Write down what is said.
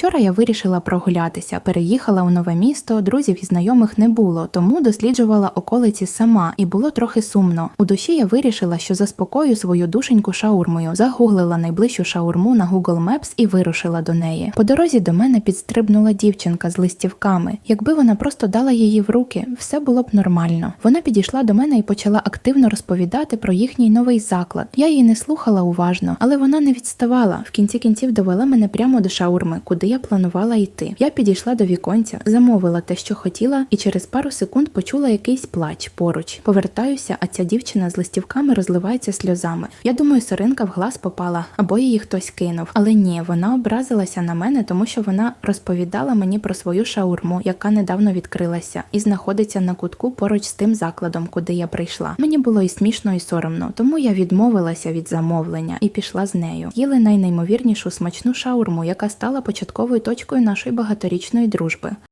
Вчора я вирішила прогулятися, переїхала у нове місто, друзів і знайомих не було, тому досліджувала околиці сама, і було трохи сумно. У душі я вирішила, що заспокою свою душеньку шаурмою, загуглила найближчу шаурму на Google Maps і вирушила до неї. По дорозі до мене підстрибнула дівчинка з листівками. Якби вона просто дала її в руки, все було б нормально. Вона підійшла до мене і почала активно розповідати про їхній новий заклад. Я її не слухала уважно, але вона не відставала. В кінці кінців довела мене прямо до шаурми, куди я планувала йти. Я підійшла до віконця, замовила те, що хотіла, і через пару секунд почула якийсь плач поруч. Повертаюся, а ця дівчина з листівками розливається сльозами. Я думаю, соринка в глаз попала або її хтось кинув. Але ні, вона образилася на мене, тому що вона розповідала мені про свою шаурму, яка недавно відкрилася, і знаходиться на кутку поруч з тим закладом, куди я прийшла. Мені було і смішно, і соромно, тому я відмовилася від замовлення і пішла з нею. Їли найнеймовірнішу смачну шаурму, яка стала початковою точкою нашої багаторічної дружби.